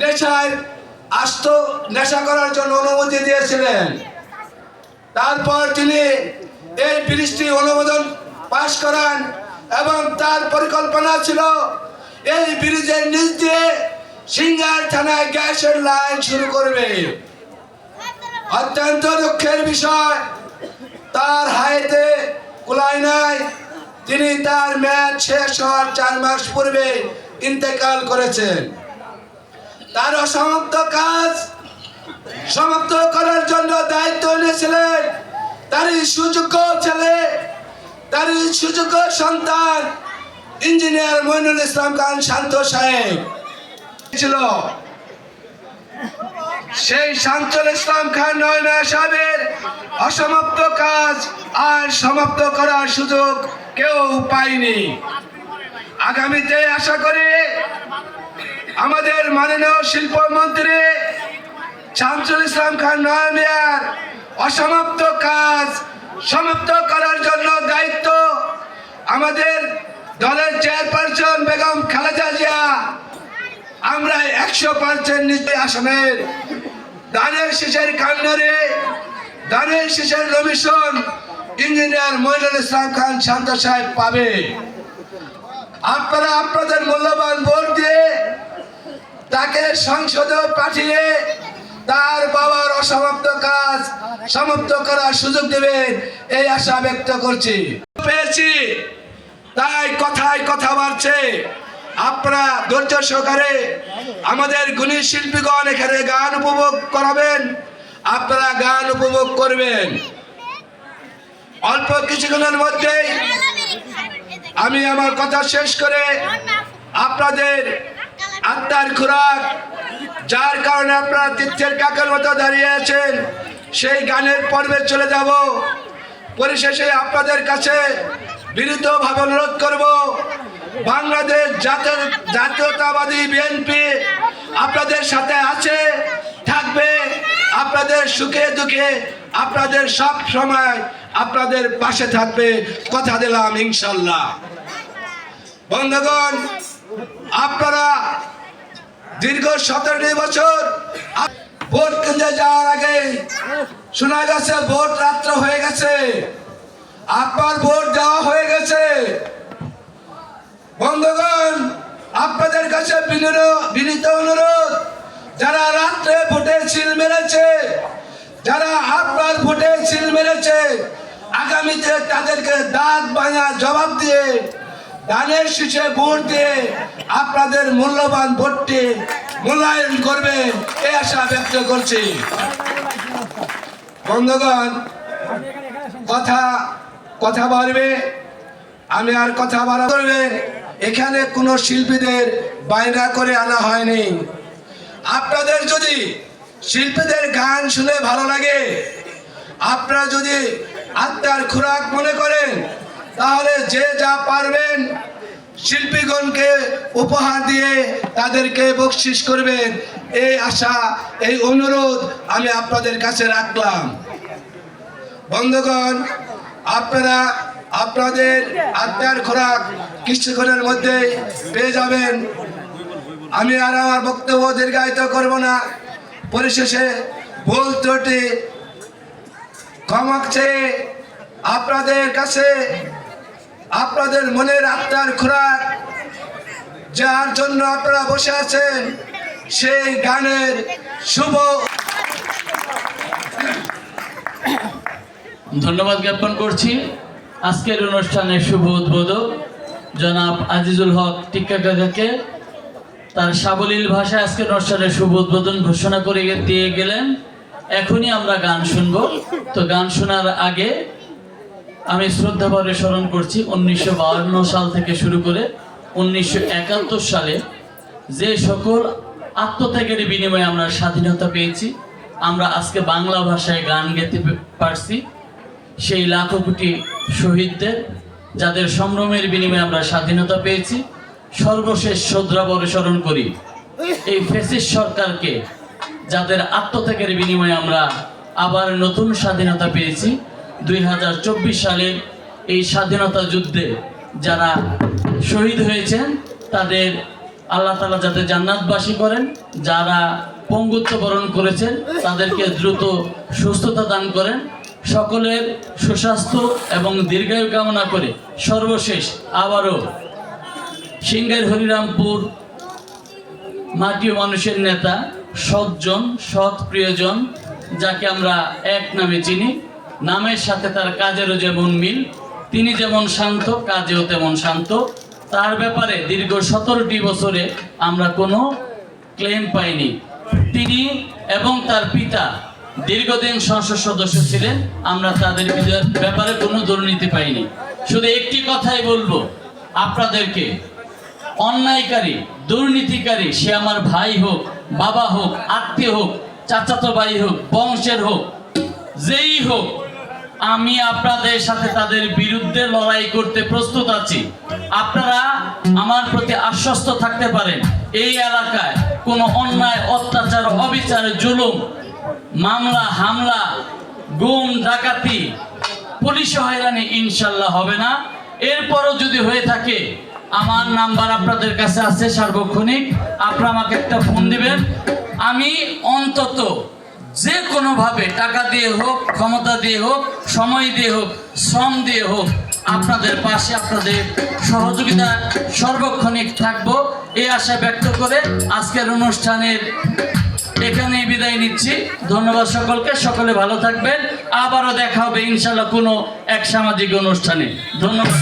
নেশায় আস্ত নেশা করার জন্য অনুমতি দিয়েছিলেন। তারপর তিনি এই ব্রিজটি অনুমোদন পাশ করান এবং তার পরিকল্পনা ছিল এই ব্রিজের নিচ দিয়ে সিঙ্গার থানায় গ্যাসের লাইন শুরু করবে। অত্যন্ত দুঃখের বিষয়, তার হাইতে কুলাই নাই। তিনি তার ম্যাচ শেষ হওয়ার চার মাস পূর্বে ইন্তেকাল করেছেন। তার অসমাপ্ত কাজ সমাপ্ত করার জন্য দায়িত্ব নিয়েছিলেন। তারই সুযোগ্য ছেলে তারই সুযোগ্য সন্তান, ইঞ্জিনিয়ার মইনুল ইসলাম খান শান্ত সাহেব। ছিল সেই শান্তল ইসলাম খান, নয়না সাহেবের অসমাপ্ত কাজ আর সমাপ্ত করার সুযোগ কেউ পায়নি। আগামীতে আশা করি আমাদের মাননীয় শিল্পমন্ত্রী শামসুল ইসলাম খান নয়মিয়ার অসমাপ্ত কাজ সমাপ্ত করার জন্য দায়িত্ব আমাদের দলের চেয়ারপারসন বেগম খালেদা জিয়া। আমরা একশো পার্সেন্ট নিচে আসনের দানের শেষের কান্নারে, দানের শেষের কমিশন ইঞ্জিনিয়ার মইনুল ইসলাম খান শান্ত সাহেব পাবে। আপনারা আপনাদের মূল্যবান দিয়ে তাকে সংসদে পাঠিয়ে তার বাবার অসমাপ্ত কাজ সমাপ্ত করার সুযোগ দেবেন, এই আশা ব্যক্ত করছি। পেয়েছি। তাই কথায় কথা বাড়ছে। আপনারা ধৈর্য সহকারে আমাদের গুণী শিল্পীগণ এখানে গান উপভোগ করাবেন, আপনারা গান উপভোগ করবেন। অল্প কিছুক্ষণের মধ্যেই আমি আমার কথা শেষ করে আপনাদের আত্মার খোরাক, যার কারণে আপনারা তীর্থের কাকের মতো দাঁড়িয়ে আছেন, সেই গানের পর্বে চলে যাব। পরিশেষে আপনাদের কাছে বিনীতভাবে অনুরোধ করব, বাংলাদেশ জাতীয়, জাতীয়তাবাদী বিএনপি আপনাদের সাথে আছে, থাকবে, আপনাদের সুখে দুঃখে, আপনাদের সব সময় আপনাদের পাশে থাকবে, কথা দিলাম ইনশাল্লাহ। বন্ধুগণ, আপনারা দীর্ঘ সতেরোটি বছর ভোট কেন্দ্রে যাওয়ার আগে শোনা গেছে ভোট রাত্র হয়ে গেছে। আপনার ভোট দেওয়া হয়ে গেছে। বন্ধুগণ, আপনাদের কাছে বিনীত- অনুরোধ, যারা রাত্রে ভোটে ছিল মেরেছে, যারা আপনার ভোটে ছিল মেরেছে, আগামীতে তাদেরকে দাঁত ভাঙা জবাব দিয়ে ধানের শীষে ভোট দিয়ে আপনাদের মূল্যবান ভোটটি মূল্যায়ন করবে, এই আশা ব্যক্ত করছি। বন্ধুগণ, কথা কথা বাড়বে, আমি আর কথা বাড়া করবে, এখানে কোনো শিল্পীদের বাইরা করে আনা হয়নি। আপনাদের যদি শিল্পীদের গান শুনে ভালো লাগে, আপনারা যদি আত্মার খোরাক মনে করেন তাহলে যে যা পারবেন শিল্পীগণকে উপহার দিয়ে তাদেরকে বকশিস করবেন। এই আশা, এই অনুরোধ আমি আপনাদের কাছে রাখলাম। বন্ধুগণ, আপনারা আপনাদের আত্মার খোরাক কিছুক্ষণের মধ্যে পেয়ে যাবেন। আমি আর আমার বক্তব্য দীর্ঘায়িত করব না। পরিশেষে ভুল ত্রুটি ক্ষমা চেয়ে আপনাদের কাছে আপনাদের মনের আত্মার খোরাক, যার জন্য আপনারা বসে আছেন, সেই গানের শুভ ধন্যবাদ জ্ঞাপন করছি। আজকের অনুষ্ঠানের শুভ উদ্বোধক জনাব আজিজুল হক টিক্কা কাকাকে। তার সাবলীল ভাষায় আজকের অনুষ্ঠানের শুভ উদ্বোধন ঘোষণা করে দিয়ে গেলেন। এখনই আমরা গান শুনব। তো গান শোনার আগে আমি শ্রদ্ধা ভরে স্মরণ করছি উনিশশো সাল থেকে শুরু করে উনিশশো একাত্তর সালে যে সকল আত্মত্যাগের বিনিময়ে আমরা স্বাধীনতা পেয়েছি, আমরা আজকে বাংলা ভাষায় গান গেতে পারছি। সেই লাখো কোটি শহীদদের, যাদের সম্ভ্রমের বিনিময়ে আমরা স্বাধীনতা পেয়েছি। সর্বশেষ শ্রদ্ধাভরে স্মরণ করি, এই ফেসিস সরকারকে, যাদের আত্মত্যাগের বিনিময়ে আমরা আবার নতুন স্বাধীনতা পেয়েছি। দুই সালের এই স্বাধীনতা যুদ্ধে যারা শহীদ হয়েছেন, তাদের আল্লাহ তালা যাতে জান্নাতবাসী করেন, যারা পঙ্গুত্ব বরণ করেছেন, তাদেরকে দ্রুত সুস্থতা দান করেন। সকলের সুস্বাস্থ্য এবং দীর্ঘায়ু কামনা করে সর্বশেষ আবারও সিংহের হরিরামপুর মাটি মানুষের নেতা সৎজন সৎ প্রিয়জন, যাকে আমরা এক নামে চিনি নামের সাথে তার কাজেরও যেমন মিল, তিনি যেমন শান্ত, কাজেও তেমন শান্ত। তার ব্যাপারে দীর্ঘ সতেরোটি বছরে আমরা কোনো ক্লেম পাইনি। তিনি এবং তার পিতা দীর্ঘদিন সংসদ সদস্য ছিলেন, আমরা তাদের ব্যাপারে কোনো দুর্নীতি পাইনি। শুধু একটি কথাই বলব, আপনাদেরকে, অন্যায়কারী, দুর্নীতিকারী, সে আমার ভাই হোক, বাবা হোক, আত্মীয় হোক, চাচাতো ভাই হোক, বংশের হোক, যেই হোক আমি আপনাদের সাথে তাদের বিরুদ্ধে লড়াই করতে প্রস্তুত আছি। আপনারা আমার প্রতি আশ্বস্ত থাকতে পারেন। এই এলাকায় কোনো অন্যায়, অত্যাচার, অবিচার, জুলুম, মামলা, হামলা, গুম, ডাকাতি, পুলিশ হয়রানি ইনশাল্লাহ হবে না। এরপরও যদি হয়ে থাকে, আমার নাম্বার আপনাদের কাছে আছে সার্বক্ষণিক। আপনারা আমাকে একটা ফোন দিবেন। আমি অন্তত যে কোনোভাবে টাকা দিয়ে হোক, ক্ষমতা দিয়ে হোক, সময় দিয়ে হোক, শ্রম দিয়ে হোক, আপনাদের পাশে আপনাদের সহযোগিতা সর্বক্ষণিক থাকব এই আশা ব্যক্ত করে আজকের অনুষ্ঠানের এখানেই বিদায় নিচ্ছি। ধন্যবাদ সকলকে, সকলে ভালো থাকবেন। আবারও দেখা হবে ইনশাল্লাহ কোনো এক সামাজিক অনুষ্ঠানে। ধন্যবাদ